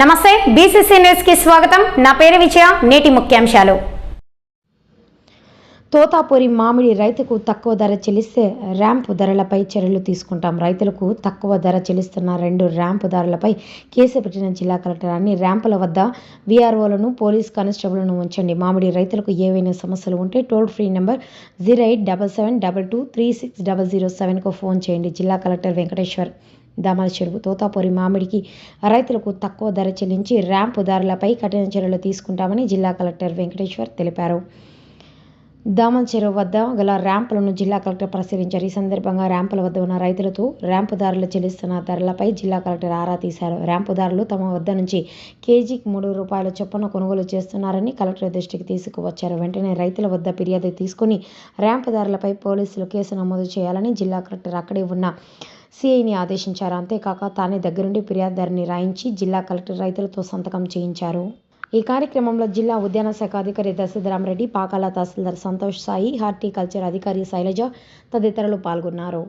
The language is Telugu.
నమస్తే బీసీసీ న్యూస్కి స్వాగతం. నా పేరు విజయ నేటి ముఖ్యాంశాలు. తోతాపూరి మామిడి రైతుకు తక్కువ ధర చెల్లిస్తే ర్యాంప్ ధరలపై చర్యలు తీసుకుంటాం. రైతులకు తక్కువ ధర చెల్లిస్తున్న రెండు ర్యాంప్ ధరలపై కేసు పెట్టిన జిల్లా కలెక్టర్ అన్ని ర్యాంపుల వద్ద వీఆర్ఓలను పోలీస్ కానిస్టేబుల్ను ఉంచండి. మామిడి రైతులకు ఏవైనా సమస్యలు ఉంటే toll free number zero eight double seven double two three six double zero సెవెన్కు phone చేయండి. జిల్లా కలెక్టర్ వెంకటేశ్వర్. దామల చెరువు తోతాపూరి మామిడికి రైతులకు తక్కువ ధర చెల్లించి ర్యాంపు ధరలపై కఠిన చర్యలు తీసుకుంటామని జిల్లా కలెక్టర్ వెంకటేశ్వర్ తెలిపారు. దామన్ చెరువు వద్ద గల ర్యాంపులను జిల్లా కలెక్టర్ పరిశీలించారు. ఈ సందర్భంగా ర్యాంపుల వద్ద ఉన్న రైతులతో ర్యాంపుదారులు చెల్లిస్తున్న ధరలపై జిల్లా కలెక్టర్ ఆరా తీశారు. ర్యాంపుదారులు తమ వద్ద నుంచి కేజీకి మూడు రూపాయల చొప్పున కొనుగోలు చేస్తున్నారని కలెక్టర్ దృష్టికి తీసుకువచ్చారు. వెంటనే రైతుల వద్ద ఫిర్యాదు తీసుకుని ర్యాంపుదారులపై పోలీసులు కేసు నమోదు చేయాలని జిల్లా కలెక్టర్ అక్కడే ఉన్న సిఐని ఆదేశించారు. అంతేకాక తానే దగ్గరుండి ఫిర్యాదుదారిని రాయించి జిల్లా కలెక్టర్ రైతులతో సంతకం చేయించారు. ఈ కార్యక్రమంలో జిల్లా ఉద్యాన శాఖ అధికారి దశధరామరెడ్డి పాకాల తహసీల్దార్ సంతోష్ సాయి హార్టికల్చర్ అధికారి శైలజ తదితరులు పాల్గొన్నారు.